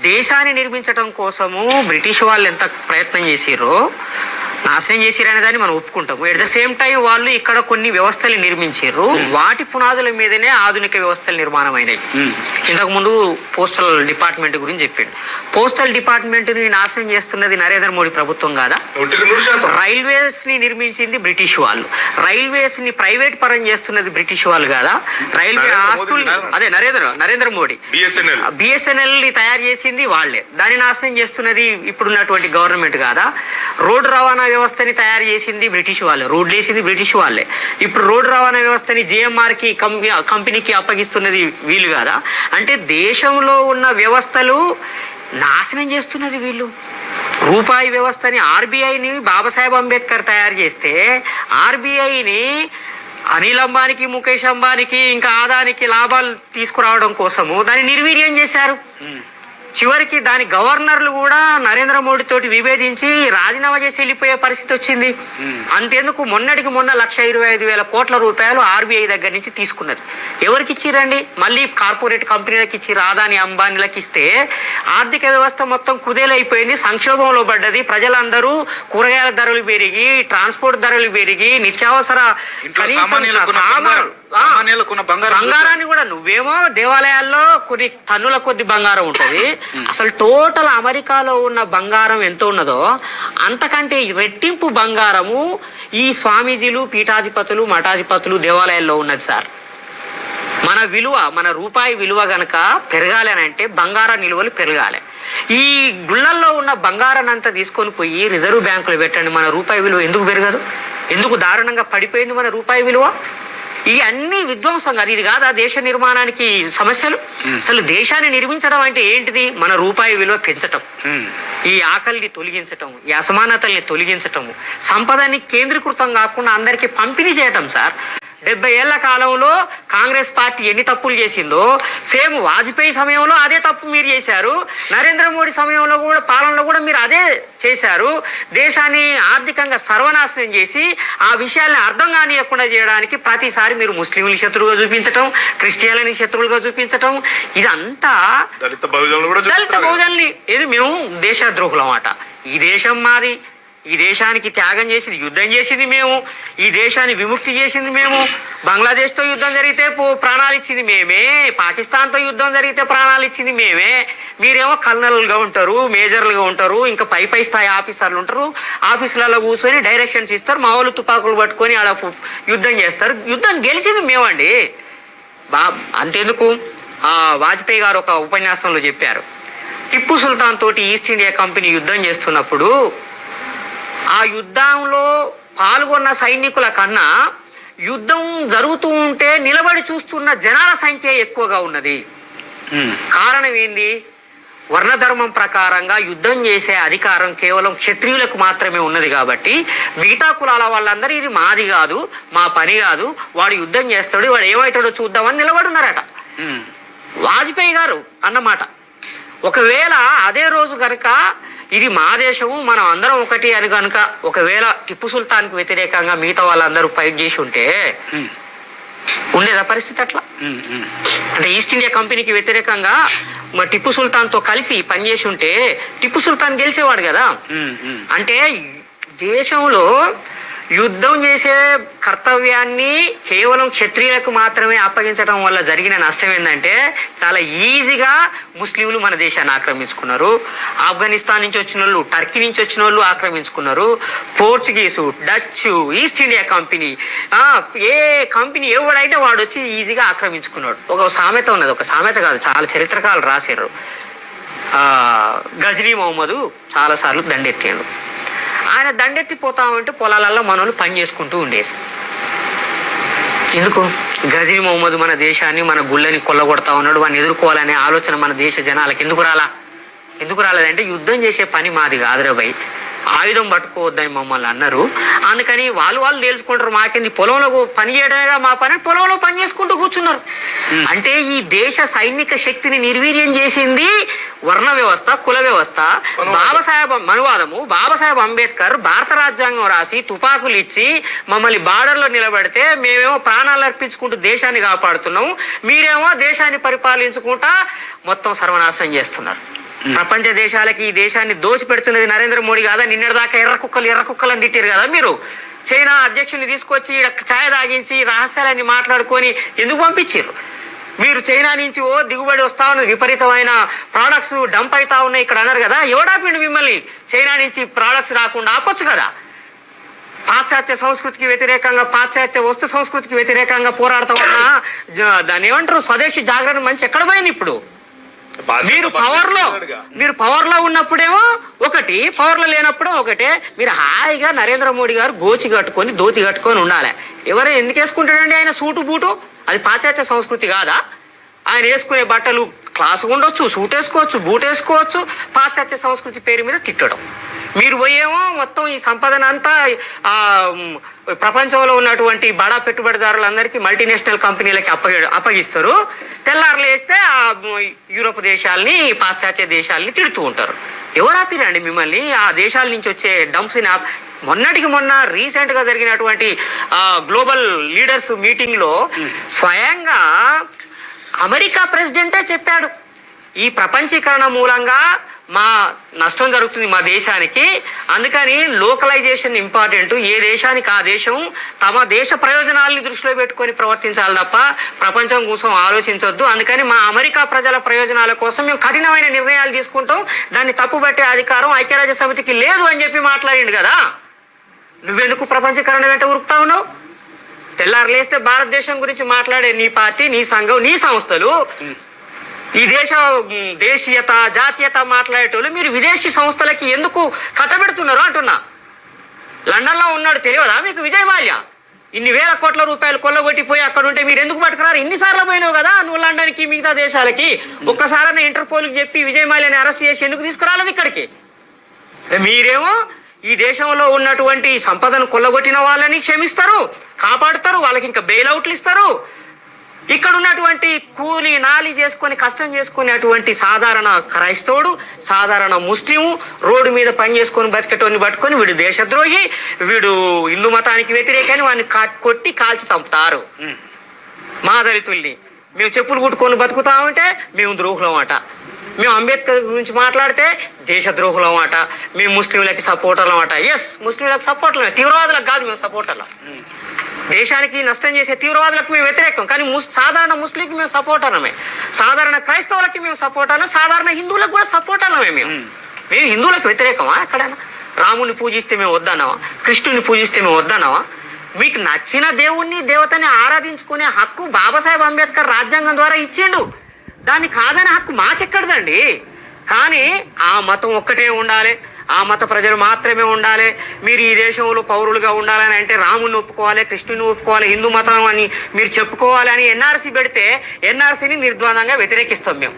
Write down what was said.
దేశాన్ని నిర్మించడం కోసము బ్రిటిష్ వాళ్ళు ఎంత ప్రయత్నం చేసిరో నాశనం చేసిరు అనే దాన్ని మనం ఒప్పుకుంటాము. ఎట్ ద సేమ్ టైం వాళ్ళు ఇక్కడ కొన్ని వ్యవస్థలు నిర్మించారు వాటి పునాదుల మీదనే ఆధునిక వ్యవస్థలు నిర్మాణం అయినాయి ఇంతకు ముందు పోస్టల్ డిపార్ట్మెంట్ గురించి చెప్పిండు. పోస్టల్ డిపార్ట్మెంట్ని నాశనం చేస్తున్నది నరేంద్ర మోడీ ప్రభుత్వం కాదా? రైల్వేస్ని నిర్మించింది బ్రిటిష్ వాళ్ళు. రైల్వేస్ని ప్రైవేట్ పరం చేస్తున్నది బ్రిటిష్ వాళ్ళు కాదా? రైల్వే ఆస్తులు. అదే నరేంద్ర నరేంద్ర మోడీ. బిఎస్ఎన్ఎల్ బిఎస్ఎన్ఎల్ని తయారు చేసింది వాళ్ళే. దాన్ని నాశనం చేస్తున్నది ఇప్పుడున్నటువంటి గవర్నమెంట్ కాదా? రోడ్డు రవాణా వ్యవస్థని తయారు చేసింది బ్రిటిష్ వాళ్ళే రోడ్లు వేసింది బ్రిటిష్ వాళ్ళే. ఇప్పుడు రోడ్డు రవాణా వ్యవస్థని జేఎంఆర్కి కంపెనీ కంపెనీకి అప్పగిస్తున్నది వీళ్ళు కాదా? అంటే దేశంలో ఉన్న వ్యవస్థలు నాశనం చేస్తున్నది వీళ్ళు. రూపాయి వ్యవస్థని ఆర్బీఐని బాబాసాహెబ్ అంబేద్కర్ తయారు చేస్తే ఆర్బీఐని అనిల్ అంబానికి ముఖేష్ అంబానికి ఇంకా ఆదానికి లాభాలు తీసుకురావడం కోసము దాన్ని నిర్వీర్యం చేశారు. చివరికి దాని గవర్నర్లు కూడా నరేంద్ర మోడీ తోటి విభేదించి రాజీనామా చేసి వెళ్ళిపోయే పరిస్థితి వచ్చింది. అంతేందుకు మొన్నటికి మొన్న లక్ష ఇరవై ఐదు వేల కోట్ల రూపాయలు ఆర్బీఐ దగ్గర నుంచి తీసుకున్నది. ఎవరికి ఇచ్చిరండి? మళ్ళీ కార్పొరేట్ కంపెనీలకు ఇచ్చి రాదాని అంబానీలకు ఇస్తే ఆర్థిక వ్యవస్థ మొత్తం కుదేలైపోయింది సంక్షోభంలో పడ్డది. ప్రజలందరూ కూరగాయల ధరలు పెరిగి ట్రాన్స్పోర్ట్ ధరలు పెరిగి నిత్యావసర బంగారాన్ని కూడా నువ్వేమో దేవాలయాల్లో కొన్ని టన్నుల కొద్ది బంగారం ఉంటది. అసలు టోటల్ అమెరికాలో ఉన్న బంగారం ఎంత ఉన్నదో అంతకంటే రెట్టింపు బంగారము ఈ స్వామీజీలు పీఠాధిపతులు మఠాధిపతులు దేవాలయాల్లో ఉన్నది సార్. మన విలువ మన రూపాయి విలువ గనక పెరగాలి అని అంటే బంగార నిలువలు పెరగాలి. ఈ గుళ్ళల్లో ఉన్న బంగారాన్ని అంతా తీసుకొని పోయి రిజర్వ్ బ్యాంకులో పెట్టండి. మన రూపాయి విలువ ఎందుకు పెరగదు? ఎందుకు దారుణంగా పడిపోయింది మన రూపాయి విలువ? ఈ అన్ని విధ్వంసం కాదు ఇది కాదా దేశ నిర్మాణానికి సమస్యలు? అసలు దేశాన్ని నిర్మించడం అంటే ఏంటిది? మన రూపాయి విలువ పెంచటం. ఈ ఆకలిని తొలగించటం ఈ అసమానతల్ని తొలగించటము సంపదని కేంద్రీకృతం కాకుండా అందరికీ పంపిణీ చేయటం సార్. డెబ్బై ఏళ్ళ కాలంలో కాంగ్రెస్ పార్టీ ఎన్ని తప్పులు చేసిందో సేమ్ వాజ్పేయి సమయంలో అదే తప్పు మీరు చేశారు నరేంద్ర మోడీ సమయంలో కూడా పాలనలో కూడా మీరు అదే చేశారు దేశాన్ని ఆర్థికంగా సర్వనాశనం చేసి ఆ విషయాల్ని అర్థం కానియకుండా చేయడానికి ప్రతిసారి మీరు ముస్లింలు శత్రువుగా చూపించటం క్రిస్టియన్లని శత్రువులుగా చూపించటం ఇదంతా దళిత బహుజనులు కూడా దళిత. బహుజనుల్ని ఇది మేము దేశద్రోహులం అన్నమాట ఈ దేశం మాది ఈ దేశానికి త్యాగం చేసింది యుద్ధం చేసింది మేము. ఈ దేశాన్ని విముక్తి చేసింది మేము. బంగ్లాదేశ్తో యుద్ధం జరిగితే పో- ప్రాణాలు ఇచ్చింది మేమే. పాకిస్తాన్తో యుద్ధం జరిగితే ప్రాణాలు ఇచ్చింది మేమే. మీరేమో కల్నల్గా ఉంటారు మేజర్లుగా ఉంటారు ఇంకా పై పై స్థాయి ఆఫీసర్లు ఉంటారు. ఆఫీసులలో కూర్చొని డైరెక్షన్స్ ఇస్తారు మా వాళ్ళు తుపాకులు పట్టుకొని ఆడ యుద్ధం చేస్తారు. యుద్ధం గెలిచింది మేమండి. బా అంతెందుకు? వాజ్పేయి గారు ఒక ఉపన్యాసంలో చెప్పారు. టిప్పు సుల్తాన్ తోటి ఈస్ట్ ఇండియా కంపెనీ యుద్ధం చేస్తున్నప్పుడు ఆ యుద్ధంలో పాల్గొన్న సైనికుల కన్నా యుద్ధం జరుగుతూ ఉంటే నిలబడి చూస్తున్న జనాల సంఖ్య ఎక్కువగా ఉన్నది. కారణం ఏంది వర్ణధర్మం ప్రకారంగా యుద్ధం చేసే అధికారం కేవలం క్షత్రియులకు మాత్రమే ఉన్నది కాబట్టి మిగతా కులాల వాళ్ళందరూ ఇది మాది కాదు మా పని కాదు వాడు యుద్ధం చేస్తాడు వాడు ఏమవుతాడో చూద్దామని నిలబడున్నారట. వాజ్పేయి గారు అన్నమాట ఒకవేళ అదే రోజు కనుక ఇది మా దేశము మనం అందరం ఒకటి అని కనుక ఒకవేళ టిప్పు సుల్తాన్కి వ్యతిరేకంగా మిగతా వాళ్ళందరూ ఫైట్ చేసి ఉంటే. ఉండేదా పరిస్థితి అట్లా. అంటే ఈస్ట్ ఇండియా కంపెనీకి వ్యతిరేకంగా మా టిప్పు సుల్తాన్తో కలిసి పనిచేసి ఉంటే టిప్పు సుల్తాన్ గెలిచేవాడు కదా. అంటే దేశంలో యుద్ధం చేసే కర్తవ్యాన్ని కేవలం క్షత్రియులకు మాత్రమే అప్పగించడం వల్ల జరిగిన నష్టం ఏంటంటే చాలా ఈజీగా ముస్లింలు మన దేశాన్ని ఆక్రమించుకున్నారు. ఆఫ్ఘనిస్తాన్ నుంచి వచ్చిన వాళ్ళు టర్కీ నుంచి వచ్చిన వాళ్ళు ఆక్రమించుకున్నారు. Portuguese Dutch East India company ఏ కంపెనీ ఎవడైతే వాడు వచ్చి ఈజీగా ఆక్రమించుకున్నాడు. ఒక సామెత ఉన్నది ఒక సామెత కాదు చాలా చరిత్రకాలు రాశారు గజనీ మహమ్మదు చాలాసార్లు దండెత్తాడు. ఆయన దండెత్తిపోతా ఉంటే పొలాలలో మనోళ్ళు పని చేసుకుంటూ ఉండేది. ఎందుకు? గజనీ మహమ్మద్ మన దేశాన్ని మన గుళ్ళని కొల్లగొడతా ఉన్నాడు. వాడిని ఎదుర్కోవాలనే ఆలోచన మన దేశ జనాలకు ఎందుకు రాలా? ఎందుకు రాలేదంటే యుద్ధం చేసే పని మాది కాదురా భయ్ ఆయుధం పట్టుకోవద్దని మమ్మల్ని అన్నారు. అందుకని వాళ్ళు వాళ్ళు తేల్చుకుంటారు మాకేంది? పొలంలో పని చేయడమేగా మా పని? పొలంలో పని చేసుకుంటూ కూర్చున్నారు. అంటే ఈ దేశ సైనిక శక్తిని నిర్వీర్యం చేసింది వర్ణ వ్యవస్థ కుల వ్యవస్థ. బాబాసాహెబ్ మనువాదము. బాబాసాహెబ్ అంబేద్కర్ భారత రాజ్యాంగం రాసి తుపాకులు ఇచ్చి మమ్మల్ని బార్డర్లో నిలబెడితే మేమేమో ప్రాణాలు అర్పించుకుంటూ దేశాన్ని కాపాడుతున్నాం. మీరేమో దేశాన్ని పరిపాలించుకుంటా మొత్తం సర్వనాశనం చేస్తున్నారు. ప్రపంచ దేశాలకి ఈ దేశాన్ని దోషి పెడుతున్నది నరేంద్ర మోడీ కాదా? నిన్నటిదాకా ఎర్ర కుక్కలు ఎర్ర కుక్కలు అని తిట్టారు కదా మీరు? చైనా అధ్యక్షుని తీసుకొచ్చి ఈడ ఛాయ తాగించి రహస్యాలన్నీ మాట్లాడుకొని ఎందుకు పంపించారు మీరు చైనా నుంచి ఓ దిగుబడి వస్తా ఉన్నది విపరీతమైన ప్రోడక్ట్స్ డంప్ అవుతా ఉన్నాయి ఇక్కడ అన్నారు కదా? ఎవడాపిండి మిమ్మల్ని? చైనా నుంచి ప్రోడక్ట్స్ రాకుండా ఆపొచ్చు కదా? పాశ్చాత్య సంస్కృతికి వ్యతిరేకంగా పాశ్చాత్య వస్తు సంస్కృతికి వ్యతిరేకంగా పోరాడతా ఉన్న జ- దాన్ని ఏమంటారు? స్వదేశీ జాగరణ మంచి ఎక్కడ పోయింది ఇప్పుడు? మీరు పవర్లో మీరు పవర్లో ఉన్నప్పుడేమో ఒకటి పవర్లో లేనప్పుడు ఒకటే. మీరు హాయిగా నరేంద్ర మోడీ గారు గోచి కట్టుకొని దోతి కట్టుకొని ఉండాలి. ఎవరు ఎందుకు వేసుకుంటాడండి ఆయన? Suit boot? అది పాశ్చాత్య సంస్కృతి కాదా? ఆయన వేసుకునే బట్టలు క్లాసు ఉండొచ్చు సూట్ వేసుకోవచ్చు బూట్ వేసుకోవచ్చు. పాశ్చాత్య సంస్కృతి పేరు మీద తిట్టడం. మీరు పోయేమో మొత్తం ఈ సంపదన అంతా ప్రపంచంలో ఉన్నటువంటి బడా పెట్టుబడిదారులందరికీ మల్టీనేషనల్ కంపెనీలకి అప్పగ అప్పగిస్తారు. తెల్లారులు వేస్తే ఆ యూరోప్ దేశాలని పాశ్చాత్య దేశాలని తిడుతూ ఉంటారు. ఎవరు ఆపిరండి మిమ్మల్ని? ఆ దేశాల నుంచి వచ్చే డంప్స్ని మొన్నటికి మొన్న రీసెంట్గా జరిగినటువంటి ఆ, గ్లోబల్ లీడర్స్ మీటింగ్లో స్వయంగా అమెరికా ప్రెసిడెంటే చెప్పాడు. ఈ ప్రపంచీకరణ మూలంగా మా నష్టం జరుగుతుంది మా దేశానికి. అందుకని లోకలైజేషన్ ఇంపార్టెంట్ ఏ దేశానికి ఆ దేశం తమ దేశ ప్రయోజనాలని దృష్టిలో పెట్టుకొని ప్రవర్తించాలి తప్ప ప్రపంచం కోసం ఆలోచించొద్దు. అందుకని మా అమెరికా ప్రజల ప్రయోజనాల కోసం మేము కఠినమైన నిర్ణయాలు తీసుకుంటాం. దాన్ని తప్పుపట్టే అధికారం ఐక్యరాజ్య సమితికి లేదు అని చెప్పి మాట్లాడిండు కదా. నువ్వెందుకు ప్రపంచీకరణ వెంట ఉరుకుతా ఉన్నావు? తెల్లారు లేస్తే భారతదేశం గురించి మాట్లాడే నీ పార్టీ నీ సంఘం నీ సంస్థలు ఈ దేశ దేశీయత జాతీయత మాట్లాడేటోళ్ళు మీరు విదేశీ సంస్థలకి ఎందుకు కట్టబెడుతున్నారు అంటున్నా. లండన్లో ఉన్నాడు తెలియదా మీకు విజయ్ మాల్యా? ఇన్ని వేల కోట్ల రూపాయలు కొల్లగొట్టిపోయి అక్కడ ఉంటే మీరు ఎందుకు పట్టుకున్నారు ఇన్నిసార్లు పోయినావు కదా నువ్వు లండన్కి మిగతా దేశాలకి. ఒక్కసారైనా ఇంటర్పోల్కి చెప్పి విజయ్ మాల్యాని అరెస్ట్ చేసి ఎందుకు తీసుకురాలేదు ఇక్కడికి? మీరేమో ఈ దేశంలో ఉన్నటువంటి సంపదను కొల్లగొట్టిన వాళ్ళని క్షమిస్తారు కాపాడుతారు వాళ్ళకి ఇంకా బెయిల్ అవుట్లు ఇస్తారు. ఇక్కడ ఉన్నటువంటి నాలి చేసుకొని కష్టం చేసుకునేటువంటి సాధారణ క్రైస్తవుడు సాధారణ ముస్లిము రోడ్డు మీద పని చేసుకొని బతికేటోని పట్టుకొని వీడు దేశద్రోహి వీడు హిందూ మతానికి వ్యతిరేకని వాడిని కొట్టి కాల్చి చంపుతారు. మా దళితుల్ని. మేము చెప్పులు కుట్టుకొని బతుకుతామంటే మేము ద్రోహులం అట మేము అంబేద్కర్ గురించి మాట్లాడితే దేశ ద్రోహులం అట మేము ముస్లింలకి సపోర్టర్లం అట ఎస్ ముస్లింలకు సపోర్టర్లమే. తీవ్రవాదులకు కాదు మేము సపోర్టర్లం. దేశానికి నష్టం చేసే తీవ్రవాదులకు మేము వ్యతిరేకం. కానీ ముస్ సాధారణ ముస్లింకి మేము సపోర్టర్లమే సాధారణ క్రైస్తవులకి మేము సపోర్టర్లం సాధారణ హిందువులకు కూడా సపోర్టర్లమే మేము. మేము హిందువులకు వ్యతిరేకమా ఎక్కడైనా? రాముని పూజిస్తే మేము వద్దన్నావా? కృష్ణుని పూజిస్తే మేము వద్దన్నావా? మీకు నచ్చిన దేవుణ్ణి దేవతని ఆరాధించుకునే హక్కు బాబాసాహెబ్ అంబేద్కర్ రాజ్యాంగం ద్వారా ఇచ్చిండు. దాన్ని కాదనే హక్కు మాకెక్కడదండి? కానీ ఆ మతం ఒక్కటే ఉండాలి. ఆ మత ప్రజలు మాత్రమే ఉండాలి. మీరు ఈ దేశంలో పౌరులుగా ఉండాలని అంటే రాముని ఒప్పుకోవాలి కృష్ణుని ఒప్పుకోవాలి హిందూ మతం అని మీరు చెప్పుకోవాలి అని ఎన్ఆర్సీ పెడితే ఎన్ఆర్సీని నిర్ద్వందంగా వ్యతిరేకిస్తాం మేము.